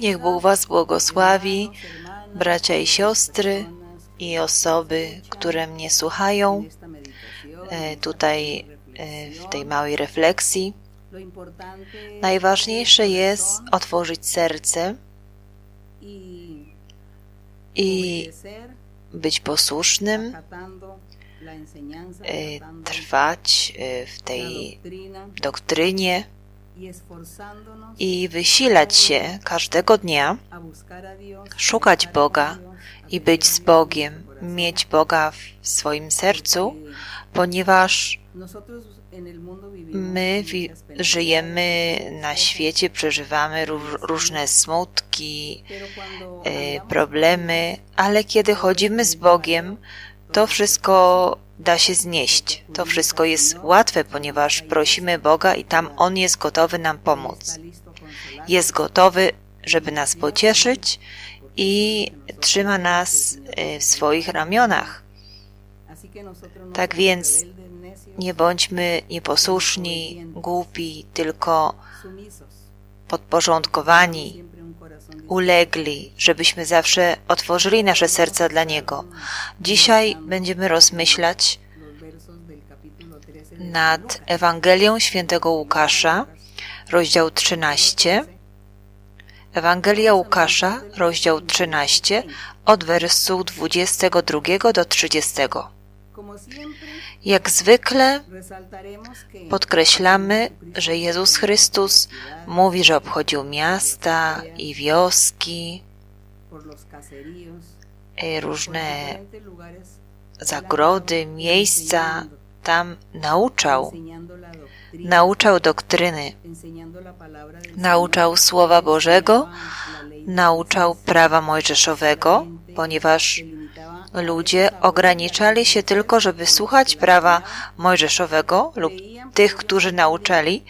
Niech Bóg Was błogosławi, bracia i siostry i osoby, które mnie słuchają e, tutaj e, w tej małej refleksji. Najważniejsze jest otworzyć serce i być posłusznym, e, trwać w tej doktrynie i wysilać się każdego dnia, szukać Boga i być z Bogiem, mieć Boga w swoim sercu, ponieważ my żyjemy na świecie, przeżywamy różne smutki, e, problemy, ale kiedy chodzimy z Bogiem, to wszystko da się znieść. To wszystko jest łatwe, ponieważ prosimy Boga i tam On jest gotowy nam pomóc. Jest gotowy, żeby nas pocieszyć i trzyma nas e, w swoich ramionach. Tak więc nie bądźmy nieposłuszni, głupi, tylko podporządkowani, ulegli, żebyśmy zawsze otworzyli nasze serca dla Niego. Dzisiaj będziemy rozmyślać nad Ewangelią świętego Łukasza, rozdział 13. Ewangelia Łukasza, rozdział 13, od wersu 22 do 30. Jak zwykle podkreślamy, że Jezus Chrystus mówi, że obchodził miasta i wioski, e, różne zagrody, miejsca, tam nauczał, nauczał doktryny, nauczał Słowa Bożego, nauczał prawa mojżeszowego, ponieważ ludzie ograniczali się tylko, żeby słuchać prawa mojżeszowego lub tych, którzy nauczali.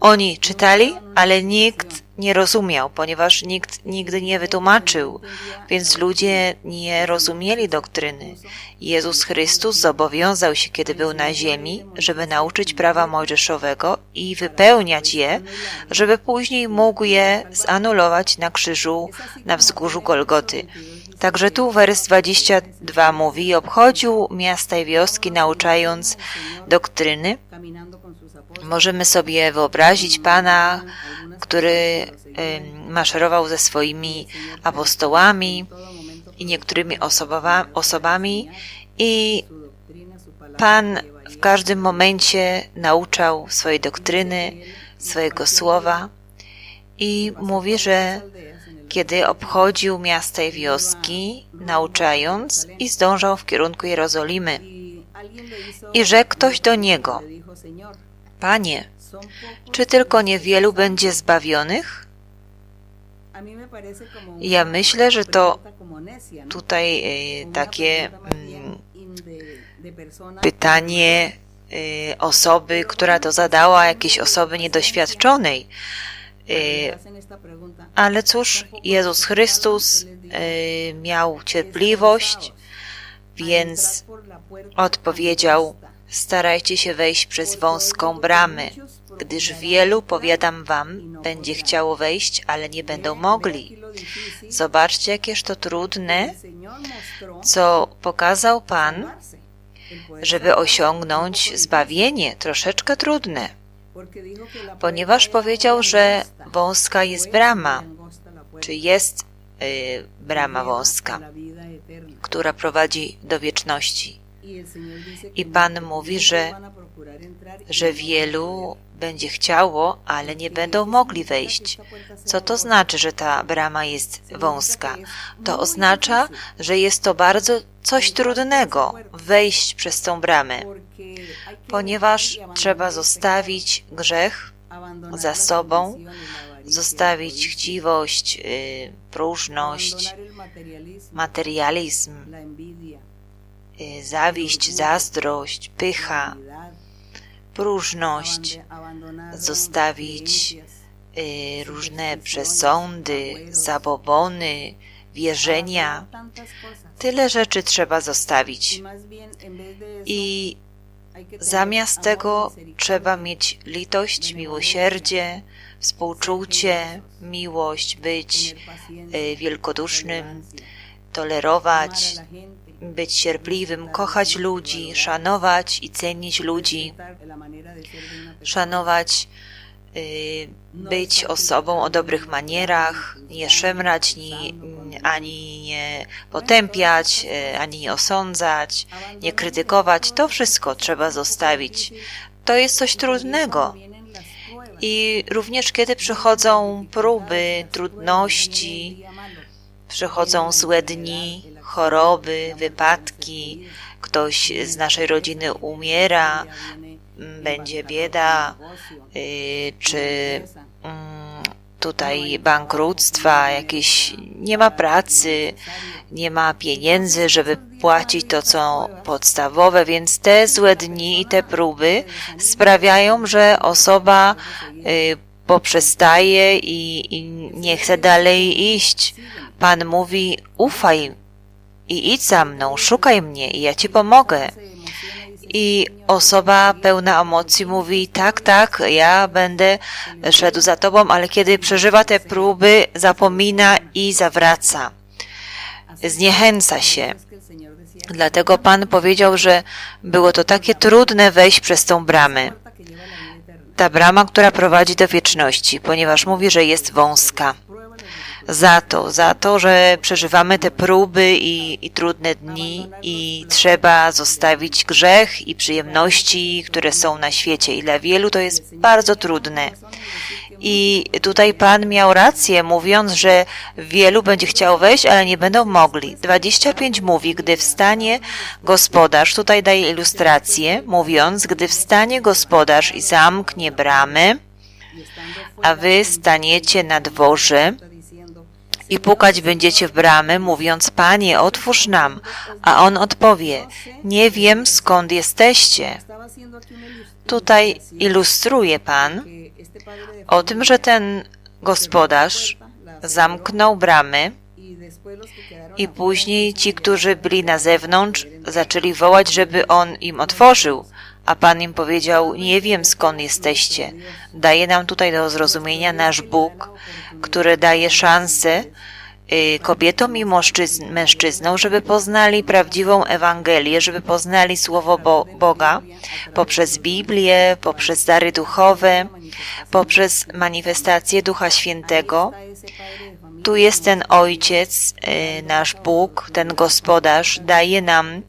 Oni czytali, ale nikt nie rozumiał, ponieważ nikt nigdy nie wytłumaczył, więc ludzie nie rozumieli doktryny. Jezus Chrystus zobowiązał się, kiedy był na ziemi, żeby nauczyć prawa mojżeszowego i wypełniać je, żeby później mógł je zanulować na krzyżu na wzgórzu Golgoty. Także tu wers 22 mówi, obchodził miasta i wioski, nauczając doktryny. Możemy sobie wyobrazić Pana, który maszerował ze swoimi apostołami i niektórymi osobami i Pan w każdym momencie nauczał swojej doktryny, swojego słowa i mówi, że kiedy obchodził miasta i wioski, nauczając i zdążał w kierunku Jerozolimy. I rzekł ktoś do niego, Panie, czy tylko niewielu będzie zbawionych? Ja myślę, że to tutaj e, takie mm, pytanie e, osoby, która to zadała, jakiejś osoby niedoświadczonej. E, ale cóż, Jezus Chrystus miał cierpliwość, więc odpowiedział: Starajcie się wejść przez wąską bramę, gdyż wielu, powiadam wam, będzie chciało wejść, ale nie będą mogli. Zobaczcie, jakież to trudne, co pokazał Pan, żeby osiągnąć zbawienie, troszeczkę trudne, ponieważ powiedział, że wąska jest brama, czy jest y, brama wąska, która prowadzi do wieczności. I Pan mówi, że, że wielu będzie chciało, ale nie będą mogli wejść. Co to znaczy, że ta brama jest wąska? To oznacza, że jest to bardzo coś trudnego wejść przez tą bramę, ponieważ trzeba zostawić grzech za sobą, zostawić chciwość, y, próżność, materializm, y, zawiść, zazdrość, pycha, próżność, zostawić y, różne przesądy, zabobony, wierzenia. Tyle rzeczy trzeba zostawić. I zamiast tego trzeba mieć litość, miłosierdzie, współczucie, miłość, być y, wielkodusznym, tolerować, być cierpliwym, kochać ludzi, szanować i cenić ludzi, szanować, y, być osobą o dobrych manierach, nie szemrać, ni, ani nie potępiać, y, ani nie osądzać, nie krytykować. To wszystko trzeba zostawić. To jest coś trudnego. I również kiedy przychodzą próby, trudności, przychodzą złe dni, choroby, wypadki, ktoś z naszej rodziny umiera, będzie bieda, y, czy mm, tutaj bankructwa, jakieś nie ma pracy, nie ma pieniędzy, żeby płacić to, co podstawowe, więc te złe dni i te próby sprawiają, że osoba y, poprzestaje i, i nie chce dalej iść. Pan mówi: Ufaj i idź za mną, szukaj mnie i ja ci pomogę. I osoba pełna emocji mówi: Tak, tak, ja będę szedł za tobą, ale kiedy przeżywa te próby, zapomina i zawraca. Zniechęca się. Dlatego Pan powiedział, że było to takie trudne wejść przez tą bramę. Ta brama, która prowadzi do wieczności, ponieważ mówi, że jest wąska za to, za to, że przeżywamy te próby i, i, trudne dni i trzeba zostawić grzech i przyjemności, które są na świecie. I dla wielu to jest bardzo trudne. I tutaj Pan miał rację, mówiąc, że wielu będzie chciał wejść, ale nie będą mogli. 25 mówi, gdy wstanie gospodarz, tutaj daje ilustrację, mówiąc, gdy wstanie gospodarz i zamknie bramy, a wy staniecie na dworze, i pukać będziecie w bramy, mówiąc, Panie, otwórz nam. A on odpowie, nie wiem skąd jesteście. Tutaj ilustruje Pan o tym, że ten gospodarz zamknął bramy i później ci, którzy byli na zewnątrz, zaczęli wołać, żeby on im otworzył. A Pan im powiedział: Nie wiem skąd jesteście. Daje nam tutaj do zrozumienia nasz Bóg, który daje szansę y, kobietom i mężczyznom, żeby poznali prawdziwą Ewangelię, żeby poznali Słowo Bo Boga poprzez Biblię, poprzez dary duchowe, poprzez manifestację Ducha Świętego. Tu jest ten Ojciec, y, nasz Bóg, ten Gospodarz, daje nam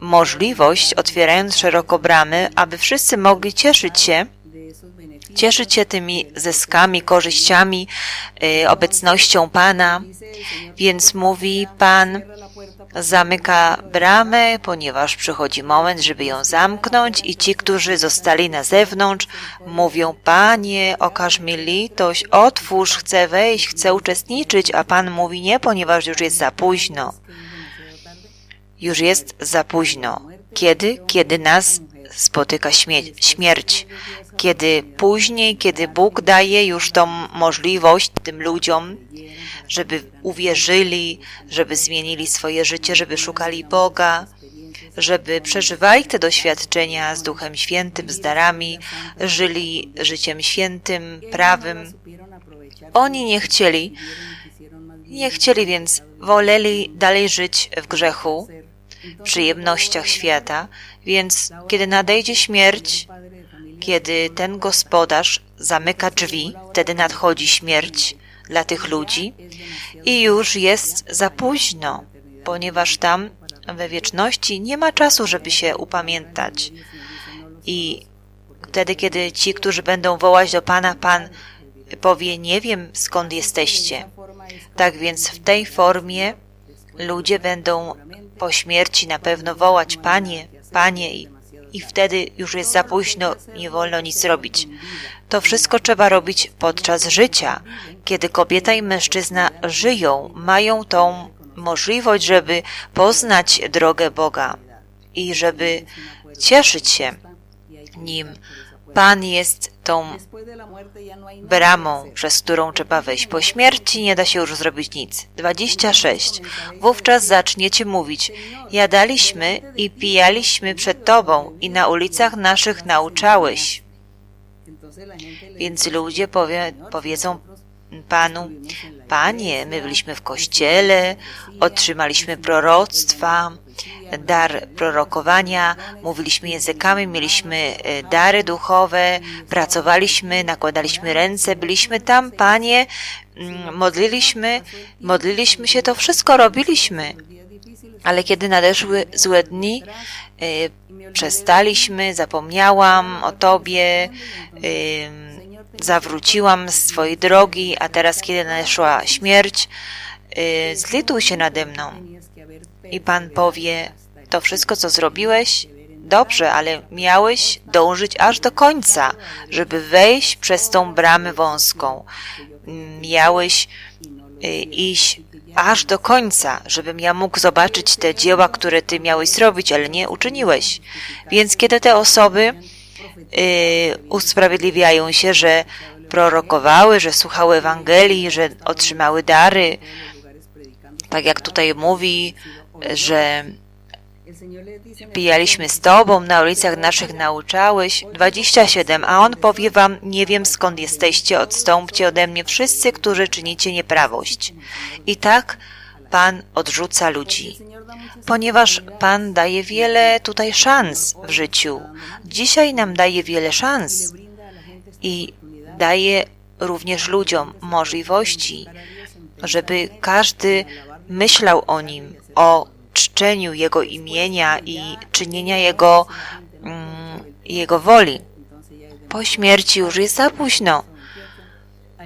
możliwość, otwierając szeroko bramy, aby wszyscy mogli cieszyć się, cieszyć się tymi zyskami, korzyściami, y, obecnością Pana. Więc mówi Pan, zamyka bramę, ponieważ przychodzi moment, żeby ją zamknąć i ci, którzy zostali na zewnątrz, mówią, Panie, okaż mi litość, otwórz, chcę wejść, chcę uczestniczyć, a Pan mówi nie, ponieważ już jest za późno już jest za późno. Kiedy? Kiedy nas spotyka śmierć. Kiedy później, kiedy Bóg daje już tą możliwość tym ludziom, żeby uwierzyli, żeby zmienili swoje życie, żeby szukali Boga, żeby przeżywali te doświadczenia z Duchem Świętym, z darami, żyli życiem świętym, prawym. Oni nie chcieli, nie chcieli więc, woleli dalej żyć w grzechu, przyjemnościach świata, więc kiedy nadejdzie śmierć, kiedy ten gospodarz zamyka drzwi, wtedy nadchodzi śmierć dla tych ludzi i już jest za późno, ponieważ tam we wieczności nie ma czasu, żeby się upamiętać. I wtedy, kiedy ci, którzy będą wołać do Pana, Pan powie: Nie wiem skąd jesteście. Tak więc w tej formie ludzie będą po śmierci na pewno wołać Panie, Panie i, i wtedy już jest za późno, nie wolno nic robić. To wszystko trzeba robić podczas życia, kiedy kobieta i mężczyzna żyją, mają tą możliwość, żeby poznać drogę Boga i żeby cieszyć się Nim. Pan jest tą bramą, przez którą trzeba wejść. Po śmierci nie da się już zrobić nic. 26. Wówczas zaczniecie mówić: Jadaliśmy i pijaliśmy przed Tobą, i na ulicach naszych nauczałeś. Więc ludzie powie, powiedzą Panu, Panie, my byliśmy w kościele, otrzymaliśmy proroctwa, dar prorokowania, mówiliśmy językami, mieliśmy e, dary duchowe, pracowaliśmy, nakładaliśmy ręce, byliśmy tam, Panie, mm, modliliśmy, modliliśmy się, to wszystko robiliśmy. Ale kiedy nadeszły złe dni, e, przestaliśmy, zapomniałam o Tobie, zawróciłam z swojej drogi, a teraz, kiedy nadeszła śmierć, y, zlituj się nade mną. I Pan powie, to wszystko, co zrobiłeś, dobrze, ale miałeś dążyć aż do końca, żeby wejść przez tą bramę wąską. Miałeś y, iść aż do końca, żebym ja mógł zobaczyć te dzieła, które ty miałeś zrobić, ale nie uczyniłeś. Więc kiedy te osoby Y, usprawiedliwiają się, że prorokowały, że słuchały Ewangelii, że otrzymały dary. Tak jak tutaj mówi, że pijaliśmy z Tobą, na ulicach naszych nauczałeś. 27. A on powie wam, nie wiem skąd jesteście, odstąpcie ode mnie wszyscy, którzy czynicie nieprawość. I tak Pan odrzuca ludzi, ponieważ Pan daje wiele tutaj szans w życiu. Dzisiaj nam daje wiele szans i daje również ludziom możliwości, żeby każdy myślał o nim, o czczeniu Jego imienia i czynienia Jego, mm, Jego woli. Po śmierci już jest za późno.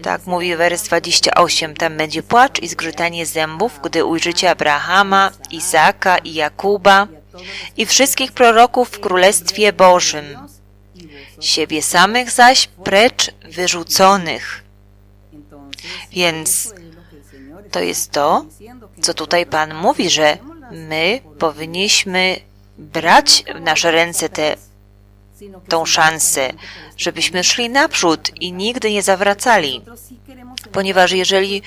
Tak mówi wers 28. Tam będzie płacz i zgrzytanie zębów, gdy ujrzycie Abrahama, Izaka i Jakuba i wszystkich proroków w Królestwie Bożym. Siebie samych zaś precz wyrzuconych. Więc to jest to, co tutaj Pan mówi, że my powinniśmy brać w nasze ręce te tą szansę, żebyśmy szli naprzód i nigdy nie zawracali. Ponieważ jeżeli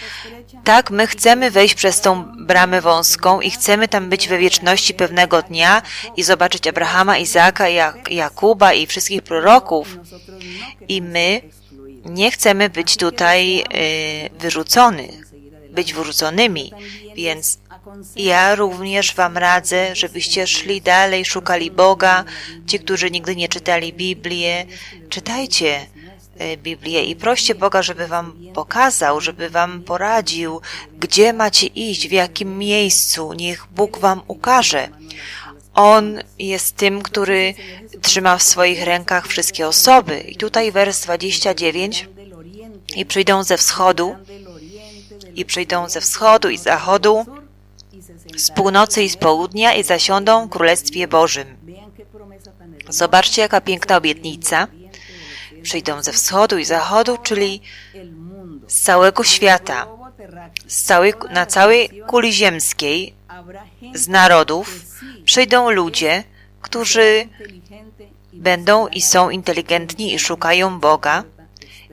tak, my chcemy wejść przez tą bramę wąską i chcemy tam być we wieczności pewnego dnia i zobaczyć Abrahama, Izaaka, Jakuba i wszystkich proroków, i my nie chcemy być tutaj y, wyrzucony, być wyrzuconymi, więc ja również Wam radzę, żebyście szli dalej, szukali Boga. Ci, którzy nigdy nie czytali Biblię, czytajcie e, Biblię i proście Boga, żeby Wam pokazał, żeby Wam poradził, gdzie macie iść, w jakim miejscu. Niech Bóg Wam ukaże. On jest tym, który trzyma w swoich rękach wszystkie osoby. I tutaj wers 29. I przyjdą ze wschodu, i przyjdą ze wschodu i zachodu, z północy i z południa i zasiądą w Królestwie Bożym. Zobaczcie, jaka piękna obietnica. Przyjdą ze wschodu i zachodu, czyli z całego świata, całej, na całej kuli ziemskiej, z narodów, przyjdą ludzie, którzy będą i są inteligentni i szukają Boga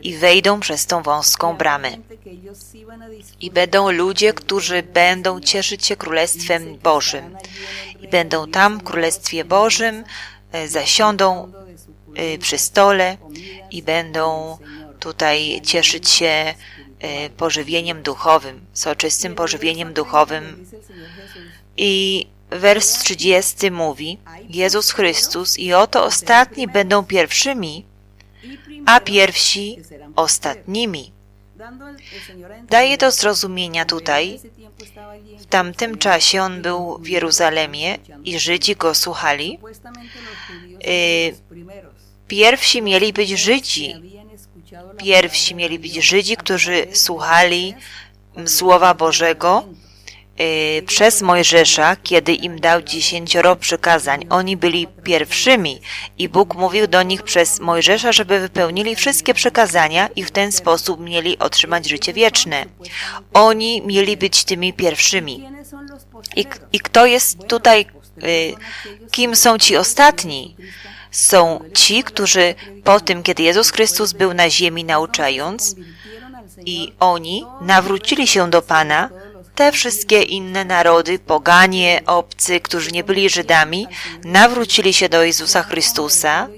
i wejdą przez tą wąską bramę. I będą ludzie, którzy będą cieszyć się Królestwem Bożym. I będą tam w Królestwie Bożym, e, zasiądą e, przy stole i będą tutaj cieszyć się pożywieniem duchowym, soczystym pożywieniem duchowym. I wers 30 mówi: Jezus Chrystus, i oto ostatni będą pierwszymi, a pierwsi ostatnimi. Daje do zrozumienia tutaj, w tamtym czasie on był w Jeruzalemie i Żydzi go słuchali. Y, pierwsi mieli być Żydzi. Pierwsi mieli być Żydzi, którzy słuchali Słowa Bożego Y, przez Mojżesza, kiedy im dał dziesięcioro przykazań. Oni byli pierwszymi i Bóg mówił do nich przez Mojżesza, żeby wypełnili wszystkie przykazania i w ten sposób mieli otrzymać życie wieczne. Oni mieli być tymi pierwszymi. I, i kto jest tutaj, y, kim są ci ostatni? Są ci, którzy po tym, kiedy Jezus Chrystus był na ziemi nauczając, i oni nawrócili się do Pana, te wszystkie inne narody, poganie, obcy, którzy nie byli Żydami, nawrócili się do Jezusa Chrystusa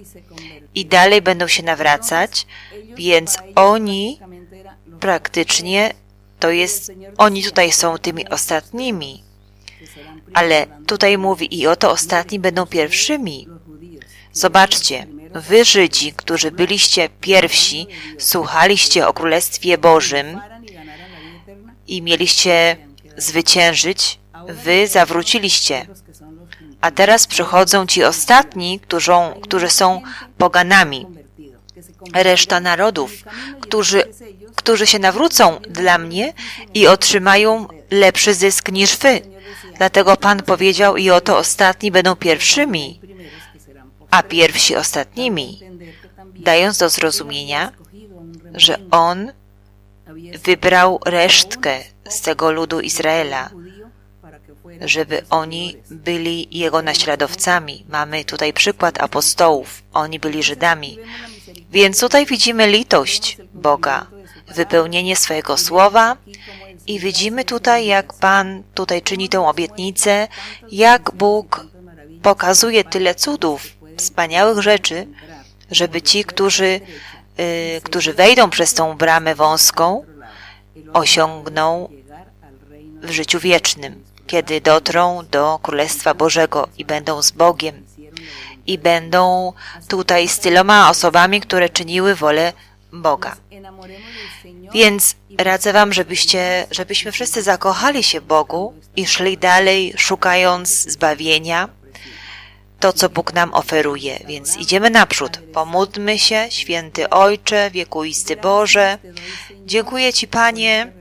i dalej będą się nawracać, więc oni praktycznie to jest, oni tutaj są tymi ostatnimi. Ale tutaj mówi i oto ostatni będą pierwszymi. Zobaczcie, wy Żydzi, którzy byliście pierwsi, słuchaliście o Królestwie Bożym i mieliście zwyciężyć, wy zawróciliście. A teraz przychodzą ci ostatni, którzy, którzy są poganami. Reszta narodów, którzy, którzy się nawrócą dla mnie i otrzymają lepszy zysk niż wy. Dlatego Pan powiedział, i oto ostatni będą pierwszymi, a pierwsi ostatnimi, dając do zrozumienia, że On wybrał resztkę z tego ludu Izraela, żeby oni byli Jego naśladowcami. Mamy tutaj przykład apostołów, oni byli Żydami. Więc tutaj widzimy litość Boga, wypełnienie swojego słowa i widzimy tutaj, jak Pan tutaj czyni tę obietnicę, jak Bóg pokazuje tyle cudów, wspaniałych rzeczy, żeby ci, którzy, y, którzy wejdą przez tą bramę wąską, osiągną w życiu wiecznym, kiedy dotrą do Królestwa Bożego i będą z Bogiem i będą tutaj z tyloma osobami, które czyniły wolę Boga. Więc radzę Wam, żebyście, żebyśmy wszyscy zakochali się Bogu i szli dalej, szukając zbawienia, to, co Bóg nam oferuje. Więc idziemy naprzód. Pomódlmy się, święty Ojcze, wiekuisty Boże. Dziękuję Ci, Panie,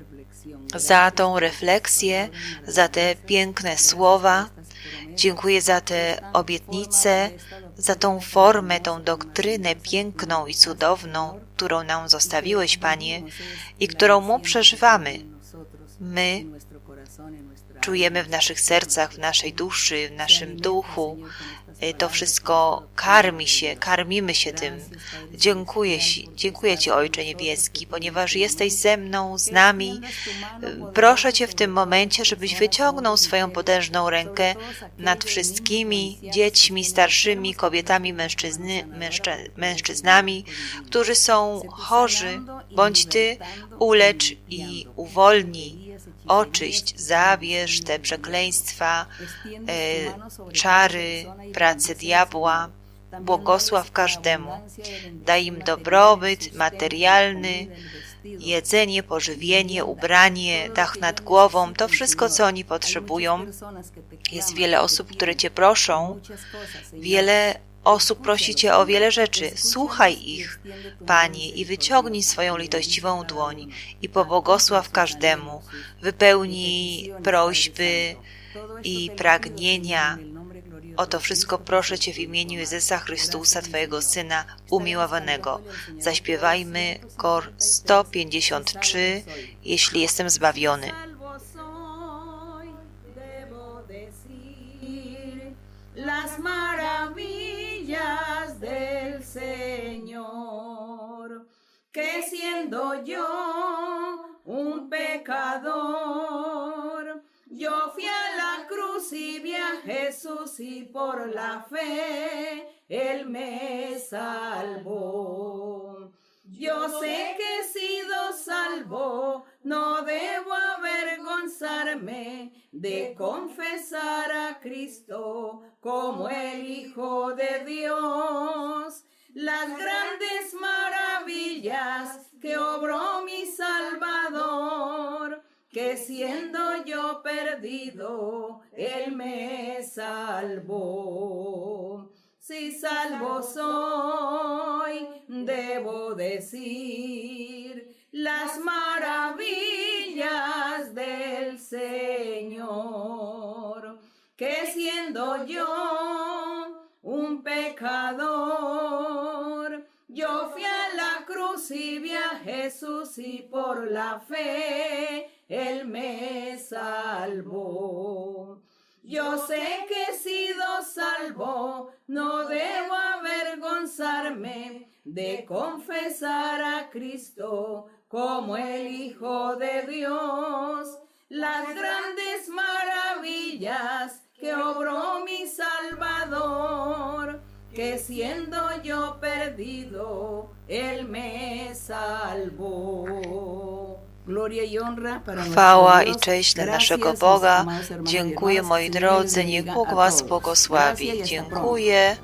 za tą refleksję, za te piękne słowa. Dziękuję za te obietnice, za tą formę, tą doktrynę piękną i cudowną, którą nam zostawiłeś, Panie, i którą mu przeżywamy. My czujemy w naszych sercach, w naszej duszy, w naszym duchu, to wszystko karmi się, karmimy się tym. Dziękuję dziękuję Ci, Ojcze Niebieski, ponieważ jesteś ze mną, z nami. Y, proszę Cię w tym momencie, żebyś wyciągnął swoją potężną rękę nad wszystkimi dziećmi, starszymi, kobietami, mężczyzny, mężczyznami, którzy są chorzy, bądź Ty ulecz i uwolnij oczyść, zabierz te przekleństwa, e, czary, pracę diabła, błogosław każdemu. Daj im dobrobyt materialny, jedzenie, pożywienie, ubranie, dach nad głową, to wszystko, co oni potrzebują. Jest wiele osób, które Cię proszą, wiele osób prosi Cię o wiele rzeczy. Słuchaj ich, Panie, i wyciągnij swoją litościwą dłoń i pobłogosław każdemu. Wypełnij prośby i pragnienia. O to wszystko proszę Cię w imieniu Jezusa Chrystusa, Twojego Syna umiłowanego. Zaśpiewajmy kor 153, jeśli jestem zbawiony. Las maravillas del Señor, que siendo yo un pecador, yo fui a la cruz y vi a Jesús y por la fe Él me salvó. Yo sé que he sido salvo, no debo avergonzarme de confesar a Cristo como el Hijo de Dios. Las grandes maravillas que obró mi Salvador, que siendo yo perdido, Él me salvó. Si salvo soy, debo decir las maravillas del Señor, que siendo yo un pecador, yo fui a la cruz y vi a Jesús y por la fe Él me salvó. Yo sé que he sido salvo, no debo avergonzarme de confesar a Cristo como el Hijo de Dios, las grandes maravillas que obró mi Salvador, que siendo yo perdido, Él me salvó. Y Chwała i cześć dla naszego Boga. y Dziękuję moi drodzy, niech Bóg Was błogosławi. Y. Dziękuję.